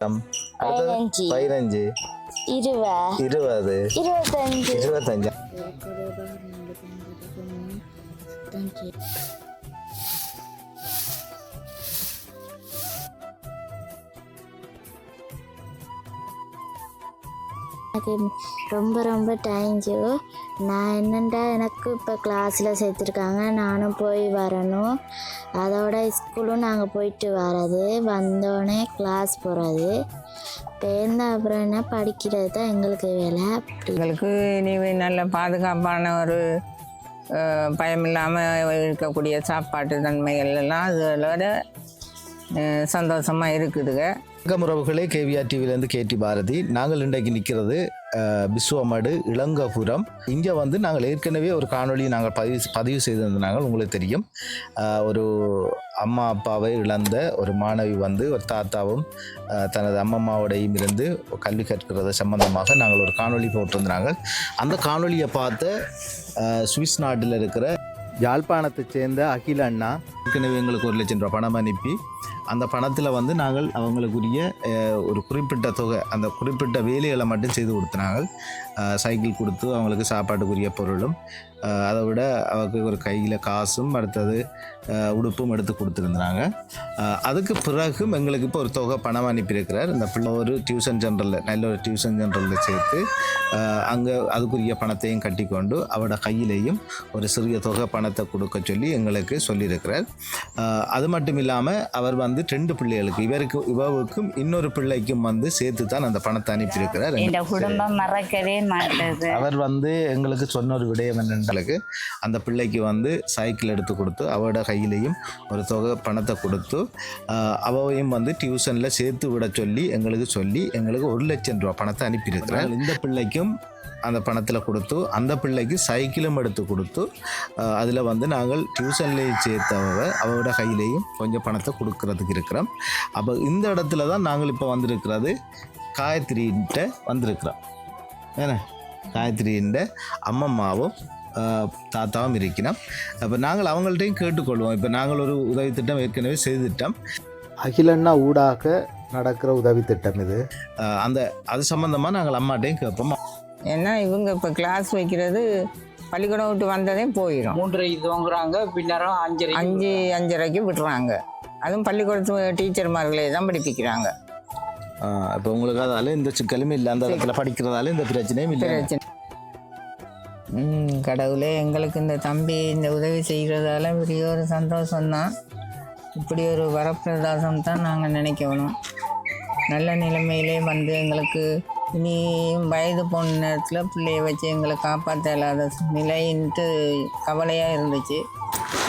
பதினஞ்சு. இருபது. இருபத்தஞ்சு. இருபத்தஞ்சு. எனக்கு ரொம்ப ரொம்ப தேங்க்யூ நான் என்னண்டா எனக்கு இப்போ கிளாஸில் சேர்த்துருக்காங்க. நானும் போய் வரணும். அதோட ஸ்கூலும் நாங்கள் போயிட்டு வர்றது. வந்தோடனே கிளாஸ் போகிறது பேருந்து அப்புறம் என்ன படிக்கிறது தான் எங்களுக்கு வேலை. எங்களுக்கு இனி நல்ல பாதுகாப்பான ஒரு பயமில்லாமல் இருக்கக்கூடிய சாப்பாட்டு தன்மைகள் எல்லாம் அதோட சந்தோஷமாக இருக்குதுங்க. வணக்கம் உறவுகளே கேவிஆர் டிவிலேருந்து கேடி பாரதி. நாங்கள் இன்றைக்கு நிற்கிறது பிஸ்வமடு இளங்கபுரம். இங்கே வந்து நாங்கள் ஏற்கனவே ஒரு காணொளி நாங்கள் பதிவு பதிவு செய்திருந்தாங்க உங்களுக்கு தெரியும். ஒரு அம்மா அப்பாவை இழந்த ஒரு மாணவி வந்து ஒரு தாத்தாவும் தனது அம்மம்மாவோடையும் இருந்து கல்வி கற்கிறது சம்பந்தமாக நாங்கள் ஒரு காணொலி போட்டிருந்தாங்க. அந்த காணொலியை பார்த்த சுவிஸ் நாட்டில் இருக்கிற யாழ்ப்பாணத்தை சேர்ந்த அகில அண்ணா ஏற்கனவே எங்களுக்கு ஒரு லட்சம் ரூபாய் பணம் அனுப்பி அந்த பணத்தில் வந்து நாங்கள் அவங்களுக்குரிய ஒரு குறிப்பிட்ட தொகை அந்த குறிப்பிட்ட வேலைகளை மட்டும் செய்து கொடுத்தாங்க சைக்கிள் கொடுத்து அவங்களுக்கு சாப்பாட்டுக்குரிய பொருளும் அதை விட அவருக்கு ஒரு கையில் காசும் அடுத்தது உடுப்பும் எடுத்து கொடுத்துருந்தாங்க. அதுக்கு பிறகும் எங்களுக்கு இப்போ ஒரு தொகை பணம் அனுப்பியிருக்கிறார். இந்த பிள்ளை ஒரு டியூஷன் சென்டரில் நல்ல ஒரு டியூஷன் சென்டரில் சேர்த்து அங்கே அதுக்குரிய பணத்தையும் கட்டி கொண்டு அவரோட கையிலையும் ஒரு சிறிய தொகை பணத்தை கொடுக்க சொல்லி எங்களுக்கு சொல்லியிருக்கிறார். அது மட்டும் இல்லாமல் அவர் வந்து ரெண்டு பிள்ளைகளுக்கு இவருக்கு இவருக்கும் இன்னொரு பிள்ளைக்கும் வந்து சேர்த்து தான் அந்த பணத்தை அனுப்பியிருக்கிறார். இந்த குடும்பம் மறக்கவே மாட்டது. அவர் வந்து எங்களுக்கு சொன்ன ஒரு விடயம் என்னென்றளுக்கு அந்த பிள்ளைக்கு வந்து சைக்கிள் எடுத்து கொடுத்து அவரோட கையிலையும் ஒரு தொகை பணத்தை கொடுத்து ஆஹ், அவளையும் வந்து டியூஷனில் சேர்த்து விட சொல்லி எங்களுக்கு சொல்லி எங்களுக்கு ஒரு லட்சம் ரூபா பணத்தை அனுப்பியிருக்கிறார். இந்த பிள்ளைக்கும் அந்த பணத்தில் கொடுத்து அந்த பிள்ளைக்கு சைக்கிளும் எடுத்து கொடுத்து அதில் வந்து நாங்கள் டியூஷன்லேயும் சேர்த்தவ அவரோட கையிலையும் கொஞ்சம் பணத்தை கொடுக்கறதுக்கு இருக்கிறோம். அப்போ இந்த இடத்துல தான் நாங்கள் இப்போ வந்திருக்கிறது. காயத்ரின்ட்ட வந்திருக்கிறோம். ஏன்னா காயத்ரின்ற அம்மம்மாவும் தாத்தாவும் இருக்கிறோம். அப்போ நாங்கள் அவங்கள்ட்டையும் கேட்டுக்கொள்வோம். இப்போ நாங்கள் ஒரு உதவி திட்டம் ஏற்கனவே செய்துட்டோம். அகிலண்ணா ஊடாக நடக்கிற உதவி திட்டம் இது. அந்த அது சம்மந்தமாக நாங்கள் அம்மாட்டையும் கேட்போம். ஏன்னா இவங்க இப்போ கிளாஸ் வைக்கிறது பள்ளிக்கூடம் விட்டு வந்ததே போயிடும் மூன்றரை துவங்குறாங்க பின்னரும் அஞ்சரை அஞ்சு அஞ்சரைக்கு விட்டுறாங்க அதுவும் பள்ளிக்கூடத்து டீச்சர்மார்களே தான் படிப்பிக்கிறாங்க. இப்போ உங்களுக்கு அதால இந்த சிக்கலும் இல்லை அந்த இடத்துல படிக்கிறதால இந்த பிரச்சனையும் இல்லை பிரச்சனை. ம், கடவுளே எங்களுக்கு இந்த தம்பி இந்த உதவி செய்கிறதால பெரிய ஒரு சந்தோஷம்தான். இப்படி ஒரு வரப்பிரதாசம் தான் நாங்கள் நினைக்கணும். நல்ல நிலைமையிலே வந்து எங்களுக்கு இனி வயது போன நேரத்தில் பிள்ளைய வச்சு எங்களை காப்பாற்ற இல்லாத நிலைன்ட்டு கவலையாக இருந்துச்சு.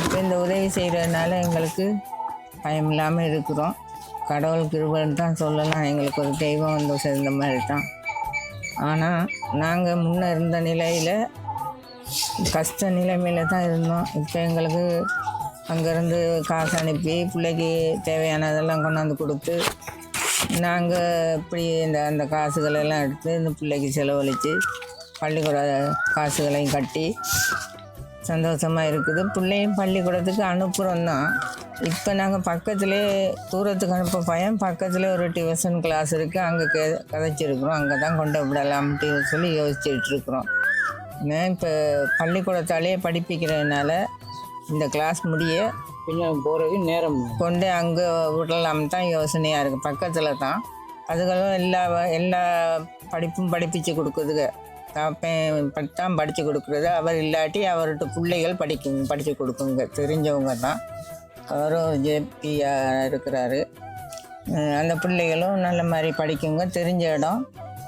இப்போ இந்த உதவி செய்கிறதுனால எங்களுக்கு பயம் இல்லாமல் இருக்கிறோம். கடவுள் கிருபன் தான் சொல்லலாம். எங்களுக்கு ஒரு தெய்வம் வந்து சேர்ந்த மாதிரி தான். ஆனால் நாங்கள் முன்னே இருந்த நிலையில் கஷ்ட நிலைமையில தான் இருந்தோம். இப்போ எங்களுக்கு அங்கேருந்து காசு அனுப்பி பிள்ளைக்கு தேவையானதெல்லாம் கொண்டாந்து கொடுத்து நாங்கள் இப்படி இந்த அந்த காசுகளெல்லாம் எடுத்து இந்த பிள்ளைக்கு செலவழித்து பள்ளிக்கூட காசுகளையும் கட்டி சந்தோஷமாக இருக்குது. பிள்ளையும் பள்ளிக்கூடத்துக்கு அனுப்புகிறோம் தான் இப்போ நாங்கள் பக்கத்துலேயே தூரத்துக்கு அனுப்ப பையன் பக்கத்துலேயே ஒரு டியூஷன் கிளாஸ் இருக்குது அங்கே கே கதைச்சிருக்கிறோம். அங்கே தான் கொண்டு விடலாம்ட்டு சொல்லி யோசிச்சுட்ருக்குறோம். நான் ஏன்னா இப்போ பள்ளிக்கூடத்தாலேயே படிப்பிக்கிறதுனால இந்த கிளாஸ் முடிய பின்ன போறது நேரம் கொண்டு அங்கே விடலாம் தான் யோசனையாக இருக்குது பக்கத்தில் தான். அதுகளும் எல்லா எல்லா படிப்பும் படிப்பிச்சு கொடுக்குதுங்க தாப்பேன் தான் படித்து கொடுக்குறது. அவர் இல்லாட்டி அவர்கிட்ட பிள்ளைகள் படிக்கும் படித்து கொடுக்குங்க. தெரிஞ்சவங்க தான். அவரும் ஜேபியாக இருக்கிறாரு. அந்த பிள்ளைகளும் நல்ல மாதிரி படிக்குங்க. தெரிஞ்ச இடம்.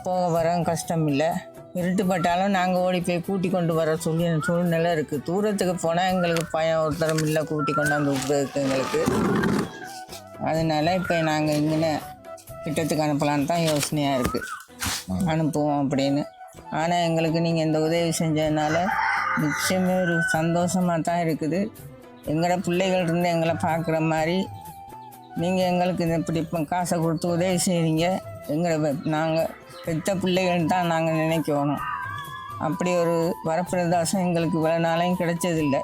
போக வர கஷ்டம் இல்லை. இருட்டுப்பட்டாலும் நாங்கள் ஓடி போய் கூட்டி கொண்டு வர சொல்லி சூழ்நிலை இருக்குது தூரத்துக்கு போனால் எங்களுக்கு பயம் ஒருத்தரம் இல்லை கூட்டி கொண்டாந்து விட்றதுக்கு எங்களுக்கு. அதனால் இப்போ நாங்கள் இங்கே கிட்டத்துக்கு அனுப்பலான்னு தான் யோசனையாக இருக்குது அனுப்புவோம் அப்படின்னு. ஆனால் எங்களுக்கு நீங்கள் இந்த உதவி செஞ்சதுனால நிச்சயமே ஒரு சந்தோஷமாக தான் இருக்குது. எங்களோட பிள்ளைகள் இருந்து எங்களை பார்க்குற மாதிரி நீங்கள் எங்களுக்கு இந்த இப்படி காசை கொடுத்து உதவி செய்கிறீங்க எங்களை நாங்கள் பெத்த பிள்ளைகள் தான் நாங்கள் நினைக்கணும். அப்படி ஒரு வரப்பிரதாசம் எங்களுக்கு இவ்வளோ நாளையும் கிடைச்சதில்லை.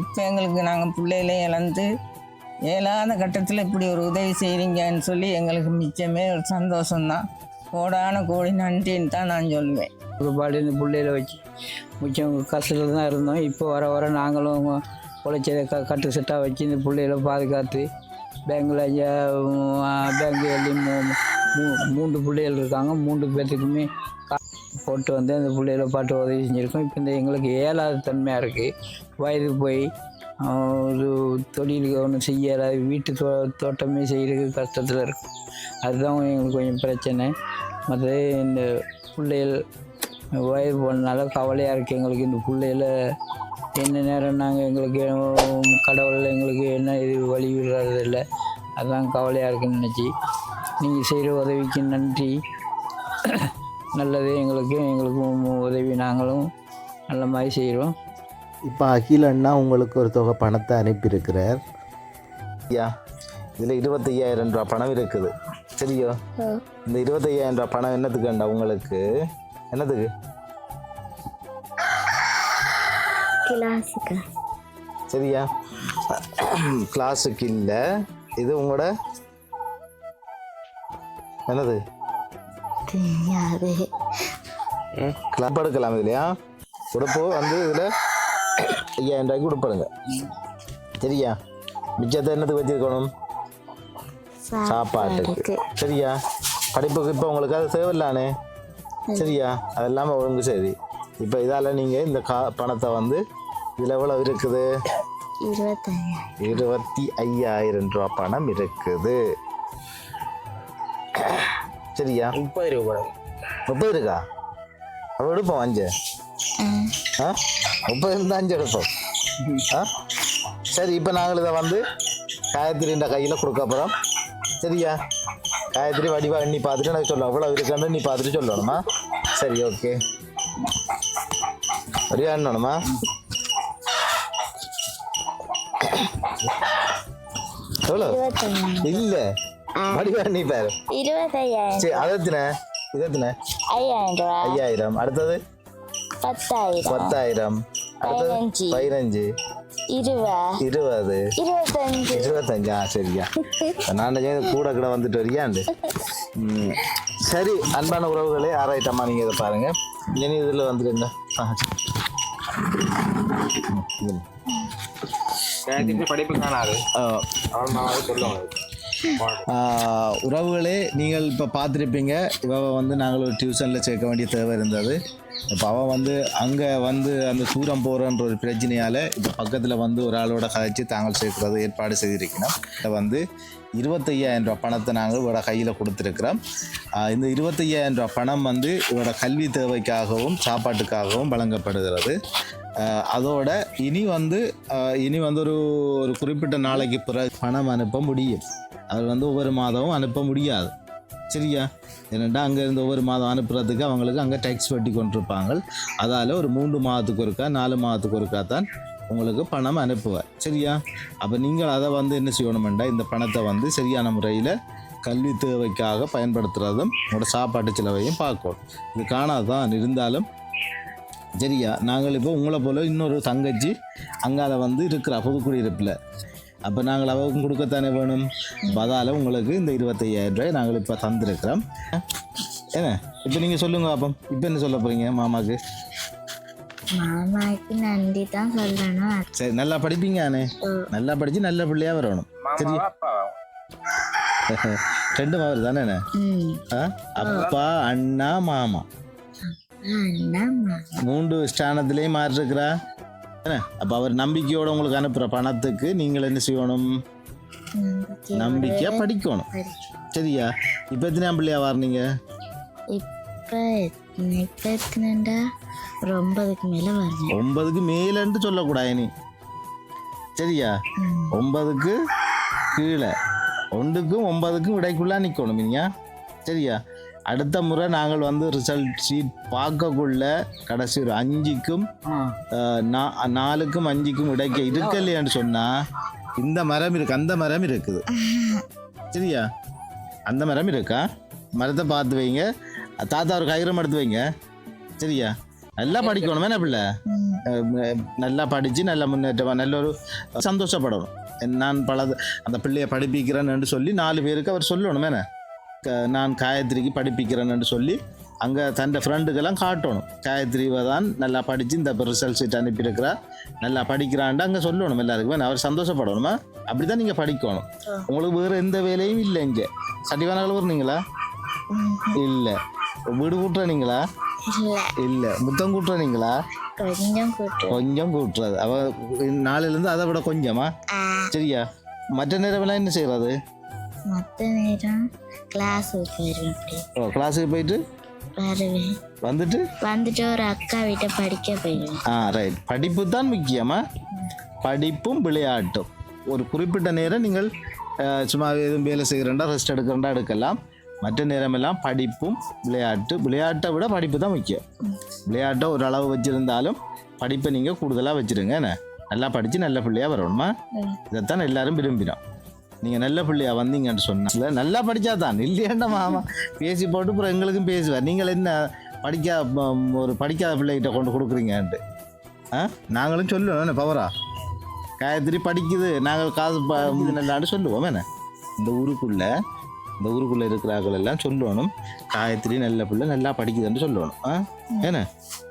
இப்போ எங்களுக்கு நாங்கள் பிள்ளைகளையும் இழந்து இயலாத கட்டத்தில் இப்படி ஒரு உதவி செய்கிறீங்கன்னு சொல்லி எங்களுக்கு மிச்சமே ஒரு சந்தோஷம்தான். கோடான கோடி நன்றின்னு தான் நான் சொல்லுவேன் ஒரு பாடின்னு பிள்ளையில வச்சு மிச்சம் கஷ்டத்தில் தான் இருந்தோம். இப்போ வர வர நாங்களும் உழைச்சதை க கட்டு செட்டாக வச்சு இந்த பிள்ளைகளை பாதுகாத்து பேங்கில் ஐயா எல்லாம் மூ மூன்று பிள்ளைகள் இருக்காங்க. மூன்று பேர்த்துக்குமே போட்டு வந்து அந்த பிள்ளைகளை பாட்டு உதவி செஞ்சுருக்கோம். இப்போ இந்த எங்களுக்கு ஏழாவது தன்மையாக இருக்குது வயது போய் ஒரு தொழிலுக்கு ஒன்றும் செய்யலை வீட்டு தோ தோட்டமே செய்கிறதுக்கு கஷ்டத்தில் இருக்கும் அதுதான் எங்களுக்கு கொஞ்சம் பிரச்சனை. மற்றது இந்த பிள்ளைகள் வயது போனதுனால கவலையாக இருக்குது எங்களுக்கு. இந்த பிள்ளைகள என்ன நேரம் நாங்கள் எங்களுக்கு கடவுள் எங்களுக்கு என்ன இது வழி விடுறதில்ல. அதுதான் கவலையாக இருக்குன்னு நினச்சி. நீங்கள் செய்கிற உதவிக்கு நன்றி. நல்லது எங்களுக்கு எங்களுக்கும் உதவி. நாங்களும் நல்ல மாதிரி செய்கிறோம். இப்போ அகில் அண்ணா உங்களுக்கு ஒரு தொகை பணத்தை அனுப்பியிருக்கிறார். ஐயா இதில் இருபத்தையாயிரம் ரூபா பணம் இருக்குது. சரியோ இந்த இருபத்தையாயிரம் ரூபா பணம் என்னத்துக்குண்டா உங்களுக்கு? என்னத்துக்கு? கிளாஸுக்கு. சரியா? கிளாஸுக்கு இல்லை. இது உங்களோட என்னது? தெரியாது. கிளப் எடுக்கலாம் இல்லையா உடுப்பு வந்து இதில் ஐயாயிரம் ரூபாய்க்கு உடுப்படுங்க சரியா? மிச்சத்தை என்னத்துக்கு வச்சிருக்கணும்? சாப்பாட்டுக்கு. சரியா? படிப்புக்கு இப்போ உங்களுக்கு அது தேவையில்லானே? சரியா? அது இல்லாமல் ஒழுங்கு சரி. இப்போ இதால் நீங்கள் இந்த கா பணத்தை வந்து இதில் எவ்வளோ இருக்குது? இருபத்தி ஐயாயிரம் ரூபா பணம் இருக்குது. சரியா? முப்பது ரூபா முப்பது இருக்கா? அப்போ எடுப்போம் அஞ்சு. ஆ? முப்பது இருந்தால் அஞ்சு எடுப்போம். ஆ? சரி இப்போ நாங்கள் இதை வந்து காயத்ரின்ற கையில் கொடுக்க போகிறோம் சரியா? காயத்ரி வடிவா எண்ணி பார்த்துட்டு எனக்கு சொல்லணும். அவ்வளோ இருக்கான்னு நீ பார்த்துட்டு சொல்லணுமா? சரி ஓகே. வடிவா எண்ணணுமா? எவ்வளோ இல்லை. வடிவா எண்ணி பாரு. இருபத்தையாயிரம். சரி அது எத்தனை? இது எத்தனை? ஐயாயிரம் ரூபா. ஐயாயிரம். அடுத்தது? பத்தாயிரம். பத்தாயிரம். அடுத்தது? பதினஞ்சு. பதினஞ்சு. இருபா இருபது. இருபத்தஞ்சு. இருபத்தஞ்சா. சரியா. நான் கூட கூட வந்துட்டு வரியாண்டு. சரி அன்பான உறவுகளே ஆராய்ட்டம்மா நீங்கள் இதை பாருங்க. இனி இதில் வந்துடுங்க. படிப்பு காணாது ஆ, உறவுகளே நீங்கள் இப்போ பார்த்துருப்பீங்க. இவ வந்து நாங்கள் ஒரு டியூஷனில் சேர்க்க வேண்டிய தேவை இருந்தது. இப்போ அவன் வந்து அங்கே வந்து அந்த தூரம் போகிறன்ற ஒரு பிரச்சனையால் இப்போ பக்கத்தில் வந்து ஒரு ஆளோட கதைச்சு தாங்கள் சேர்க்கிறது ஏற்பாடு செய்திருக்கணும். இதை வந்து இருபத்தையாயிரம் ரூபா பணத்தை நாங்கள் இவரோட கையில் கொடுத்துருக்குறோம். இந்த இருபத்தையாயிரம் ரூபா பணம் வந்து இவரோட கல்வி தேவைக்காகவும் சாப்பாட்டுக்காகவும் வழங்கப்படுகிறது. அதோட இனி வந்து இனி வந்து ஒரு ஒரு குறிப்பிட்ட நாளைக்கு பிறகு பணம் அனுப்ப முடியும். அவர் வந்து ஒவ்வொரு மாதமும் அனுப்ப முடியாது. சரியா? என்னென்னா அங்கேருந்து ஒவ்வொரு மாதம் அனுப்புறதுக்கு அவங்களுக்கு அங்கே டேக்ஸ் வெட்டி கொண்டிருப்பாங்க அதால் ஒரு மூன்று மாதத்துக்கு ஒருக்கா நாலு மாதத்துக்கு ஒருக்கா தான் உங்களுக்கு பணம் அனுப்புவார். சரியா? அப்போ நீங்கள் அதை வந்து என்ன செய்யணுமெண்டா இந்த பணத்தை வந்து சரியான முறையில் கல்வி தேவைக்காக பயன்படுத்துகிறதும் உங்களோட சாப்பாட்டு செலவையும் பார்க்கணும். இது காணாதான் இருந்தாலும். சரியா? நாங்கள் இப்போ உங்களை போல் இன்னொரு தங்கச்சி அங்கால வந்து இருக்கிற புதுக்குடியிருப்பில் அப்போ நாங்கள் அவருக்கும் கொடுக்கத்தானே வேணும்? பதால உங்களுக்கு இந்த இருபத்தையாயிரம் ரூபாய் நாங்கள் இப்போ தந்திருக்கிறோம். என்ன? இப்போ நீங்கள் சொல்லுங்க அப்போ இப்போ என்ன சொல்ல போகிறீங்க மாமாக்கு? மாமாவுக்கு நன்றி தான் சொல்லணும். சரி நல்லா படிப்பீங்க அண்ணே நல்லா படித்து நல்ல பிள்ளையாக வரணும். சரி ரெண்டு மாவர் தானே அப்பா அண்ணா மாமா. அண்ணா மாமா. மூன்று ஸ்தானத்திலேயும் மாறி இருக்கிறா என்ன அப்போ அவர் நம்பிக்கையோட உங்களுக்கு அனுப்புகிற பணத்துக்கு நீங்கள் என்ன செய்யணும்? நம்பிக்கை நம்பிக்கையா படிக்கணும். சரியா? இப்போ எத்தனை பிள்ளையா வரீங்க இப்போ இப்போ எத்தனைண்டா ஒரு ஒன்பதுக்கு மேலே வரணும் ஒன்பதுக்கு மேலன்ட்டு சொல்லக்கூடாது நீ சரியா. ஒன்பதுக்கு கீழே. ஒன்றுக்கும் ஒன்பதுக்கும் இடைக்குள்ளா நிற்கணும் நீங்க சரியா? அடுத்த முறை நாங்கள் வந்து ரிசல்ட் ஷீட் பார்க்கக்குள்ள கடைசி ஒரு அஞ்சுக்கும் நாலுக்கும் அஞ்சுக்கும் இடைக்க இருக்கலையான்னு சொன்னா இந்த மரம் இருக்கு அந்த மரம் இருக்குது. சரியா? அந்த மரம் இருக்கா? மரத்தை பார்த்து வைங்க. தாத்தா ஒரு கயிறம் எடுத்து வைங்க. சரியா? நல்லா படிக்கணும் என்ன பிள்ளை? நல்லா படித்து நல்ல முன்னேற்றமாக நல்ல ஒரு சந்தோஷப்படணும். நான் பல அந்த பிள்ளையை படிப்பிக்கிறேன்னு சொல்லி நாலு பேருக்கு அவர் சொல்லணும் என்ன? நான் காயத்ரிக்கு படிப்பிக்கிறேன்னு சொல்லி அங்கே தன் ஃப்ரெண்டுக்கெல்லாம் காட்டணும். காயத்ரிவை தான் நல்லா படித்து இந்த ரிசல்ட் சீட் அனுப்பியிருக்கிறா. நல்லா படிக்கிறான்ட்டு அங்கே சொல்லணும் எல்லாருக்குமே. அவர் சந்தோஷப்படணுமா? அப்படி தான் நீங்கள் படிக்கணும் உங்களுக்கு வேறு எந்த வேலையும் இல்லை இங்கே. சட்டிவான கழுவுறீங்களா இல்லை. வீடு கூட்டுறீங்களா இல்லை. முத்தம் கூட்டுறீங்களா கொஞ்சம் கூட்டு கொஞ்சம் கூட்டுறது. அவ நாளையிலேருந்து அதை விட கொஞ்சமா? சரியா? மற்ற நேரமெல்லாம் என்ன செய்கிறது மற்ற நேரம் கிளாஸுக்கு போயிடுவேன் அப்படி ஓ கிளாஸுக்கு போயிட்டு? வருவேன். வந்துட்டு? வந்துட்டு ஒரு அக்கா வீட்டை படிக்க போயிடுவேன். ஆ ரைட் படிப்பு தான் முக்கியமா? படிப்பும் விளையாட்டும். ஒரு குறிப்பிட்ட நேரம் நீங்கள் சும்மா எதுவும் வேலை செய்கிறேன்டா ரெஸ்ட் எடுக்கிறேன்டா எடுக்கலாம். மற்ற நேரமெல்லாம் படிப்பும் விளையாட்டு. விளையாட்டை விட படிப்பு தான் முக்கியம். விளையாட்டை ஒரு அளவு வச்சுருந்தாலும் படிப்பை நீங்கள் கூடுதலாக வச்சுருங்க என்ன? நல்லா படித்து நல்ல பிள்ளையாக வரணுமா? இதைத்தான் எல்லாரும் விரும்பினோம். நீங்கள் நல்ல பிள்ளையா வந்தீங்கன்னு சொன்னா. நல்லா படித்தா தான் இல்லையாண்டா மாமா? பேசி போட்டு அப்புறம் எங்களுக்கும் பேசுவார் நீங்கள் என்ன படிக்கா ஒரு படிக்காத பிள்ளைகிட்ட கொண்டு கொடுக்குறீங்கன்ட்டு. ஆ? நாங்களும் சொல்லுவோம். என்ன பவரா? காயத்ரி படிக்குது. நாங்கள் காசு நல்லாண்டு சொல்லுவோம். என்ன? இந்த ஊருக்குள்ள இந்த ஊருக்குள்ளே இருக்கிறார்கள் எல்லாம் சொல்லணும். காயத்ரி நல்ல பிள்ளை நல்லா படிக்குதுன்னு சொல்லணும். ஆ? ஏன்னா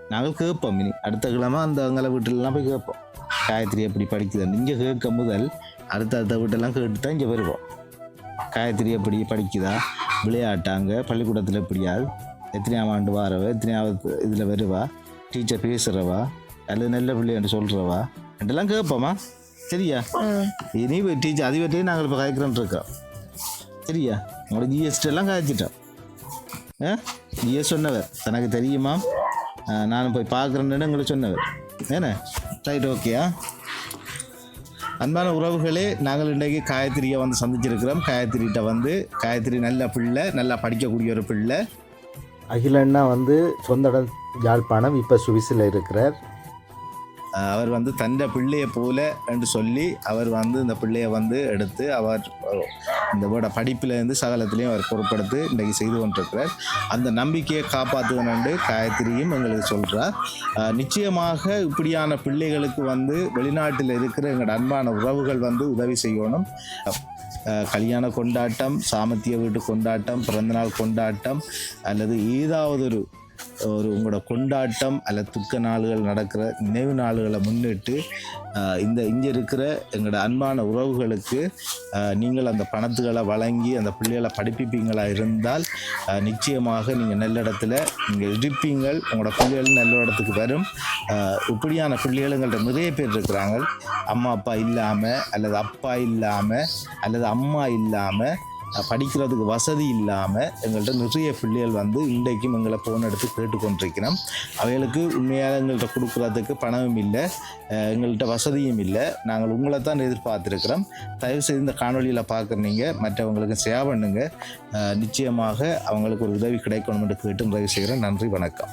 நாங்கள் கேட்போம். இனி அடுத்த கிழமை அந்த எங்களை வீட்டிலலாம் போய் கேட்போம். காயத்ரி எப்படி படிக்குதுன்னு இங்கே கேட்க முதல் அடுத்த அடுத்த வீட்டெல்லாம் கேட்டு தான் இங்கே வருவோம். காயத்ரி எப்படி படிக்குதா? விளையாட்டாங்க பள்ளிக்கூடத்தில் எப்படியாது எத்தனையாம் ஆண்டு வாரவா? எத்தனையாவது இதில் வருவா? டீச்சர் பேசுகிறவா அல்லது நல்ல பிள்ளைன்னு சொல்கிறவா என்றெல்லாம் கேட்போமா? சரியா? இனி டீச்சர் அதை பற்றி நாங்கள் இப்போ காய்க்கிறோன்னு இருக்கோம். சரியா? உங்களோட ஜிஎஸ்டி எல்லாம் காய்ச்சிட்டோம் ஆ? ஜிஎஸ் சொன்னவர். தனக்கு தெரியுமா ஆ, நானும் போய் பார்க்குறேன்னு எங்களுக்கு சொன்னவர். ஏண்ணே ரைட் ஓகேயா அன்பான உறவுகளே நாங்கள் இன்றைக்கு காயத்ரியை வந்து சந்திச்சிருக்கிறோம். காயத்ரிகிட்ட வந்து காயத்ரி நல்ல பிள்ளை நல்லா படிக்கக்கூடிய ஒரு பிள்ளை. அகிலண்ணா வந்து சொந்த இடம் யாழ்ப்பாணம் இப்போ சுவிஸில் இருக்கிறார். அவர் வந்து தந்த பிள்ளையை போல என்று சொல்லி அவர் வந்து இந்த பிள்ளையை வந்து எடுத்து அவர் இந்த வேட படிப்பிலேருந்து சகலத்திலையும் அவர் பொருட்படுத்து இன்றைக்கு செய்து கொண்டிருக்கிறார். அந்த நம்பிக்கையை காப்பாற்றுவனண்டு காயத்ரியும் எங்களுக்கு சொல்கிறார் நிச்சயமாக இப்படியான பிள்ளைகளுக்கு வந்து வெளிநாட்டில் இருக்கிற எங்களோட அன்பான உறவுகள் வந்து உதவி செய்யணும். கல்யாண கொண்டாட்டம் சாமத்திய வீட்டு கொண்டாட்டம் பிறந்தநாள் கொண்டாட்டம் அல்லது ஏதாவது ஒரு ஒரு உங்களோட கொண்டாட்டம் அல்லது துக்க நாள்கள் நடக்கிற நினைவு நாள்களை முன்னிட்டு இந்த இங்கே இருக்கிற எங்களோட அன்பான உறவுகளுக்கு நீங்கள் அந்த பணத்துகளை வழங்கி அந்த பிள்ளைகளை படிப்பிப்பீங்களா இருந்தால் நிச்சயமாக நீங்கள் நல்ல இடத்துல நீங்கள் இருப்பீங்கள். உங்களோட பிள்ளைகள் நல்ல இடத்துக்கு வரும். இப்படியான பிள்ளைகள் எங்கள்கிட்ட நிறைய பேர் இருக்கிறாங்க. அம்மா அப்பா இல்லாமல் அல்லது அப்பா இல்லாமல் அல்லது அம்மா இல்லாமல் படிக்கிறதுக்கு வசதி இல்லாமல் எங்கள்கிட்ட நிறைய பிள்ளைகள் வந்து இன்றைக்கும் எங்களை ஃபோன் எடுத்து கேட்டுக்கொண்டிருக்கிறோம். அவைகளுக்கு உண்மையாக எங்கள்கிட்ட கொடுக்குறதுக்கு பணமும் இல்லை எங்கள்கிட்ட வசதியும் இல்லை. நாங்கள் உங்களை தான் எதிர்பார்த்துருக்கிறோம். தயவுசெய்து இந்த காணொலியில் பார்க்குறீங்க. மற்றவங்களுக்கு சேவ் பண்ணுங்க. நிச்சயமாக அவங்களுக்கு ஒரு உதவி கிடைக்கணும் என்று கேட்டு நிறைவு செய்கிறேன். நன்றி வணக்கம்.